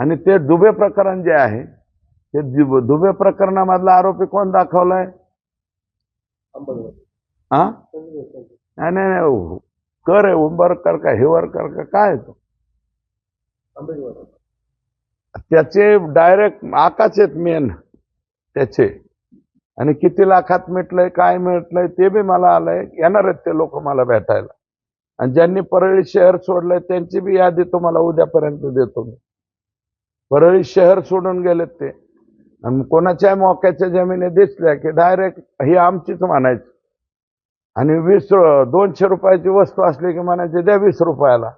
आणि ते दुबे प्रकरण जे आहे ते दुबे प्रकरणामधला आरोपी कोण दाखवलाय? हा नाही नाही नाही. हो. कर आहे उंबरकर का हिवरकर का काय तो? त्याचे डायरेक्ट आकाच आहेत मेन त्याचे. आणि किती लाखात मिटलंय काय मिटलंय ते बी मला आलंय. येणार आहेत ते लोक मला भेटायला. आणि ज्यांनी परळी शहर सोडलंय त्यांची बी यादी तुम्हाला उद्यापर्यंत देतो मी. परळी शहर सोडून गेलेत ते. आणि कोणाच्या मोक्याच्या जमिनी दिसल्या की डायरेक्ट ही आमचीच म्हणायची. आणि वीस दोनशे रुपयाची वस्तू असली की म्हणायची द्या वीस रुपयाला.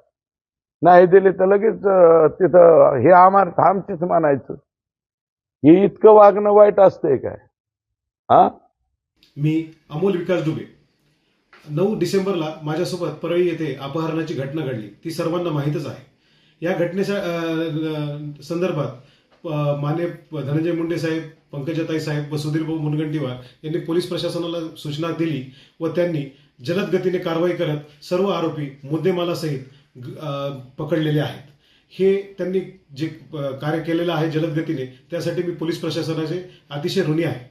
नाही दिली तर लगेच तिथं हे आम्हा आमचीच म्हणायचं. हे इतकं वागणं वाईट असतंय काय? हा मी अमोल विकास दुबे. नऊ डिसेंबरला माझ्यासोबत परळी येथे अपहरणाची घटना घडली. ती सर्वांना माहीतच आहे. या घटनेच्या संदर्भात माने धनंजय मुंडे साहेब पंकजाताई साहेब व सुधीर भाऊ मुनगंटीवार यांनी पोलीस प्रशासनाला सूचना दिली व त्यांनी जलद गतीने कारवाई करत सर्व आरोपी मुद्देमालासहित ग- पकडलेले आहेत. हे त्यांनी जे कार्य केलेलं आहे जलद गतीने त्यासाठी मी पोलीस प्रशासनाचे अतिशय ऋणी आहे.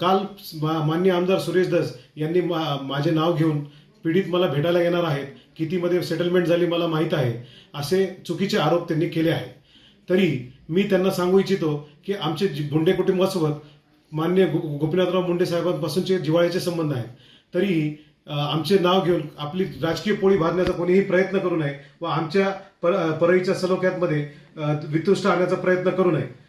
काल मा- मान्य आमदार सुरेश दस यांनी मा- माझे नाव घेऊन पीडित मला भेटायला येणार आहेत कितीमध्ये सेटलमेंट झाली मला माहीत आहे असे चुकीचे आरोप त्यांनी केले आहेत. तरी मी त्यांना सांगू इच्छितो की आमचे जी- मुंडे कुटुंबासोबत मान्य गो- गोपीनाथराव मुंडे साहेबांपासूनचे जिव्हाळ्याचे संबंध आहेत. तरीही आमचे नाव घेऊन आपली राजकीय पोळी भाजण्याचा कोणीही प्रयत्न करू नये व आमच्या पर परळीच्या सलोख्यातमध्ये वितुष्ट आणण्याचा प्रयत्न करू नये.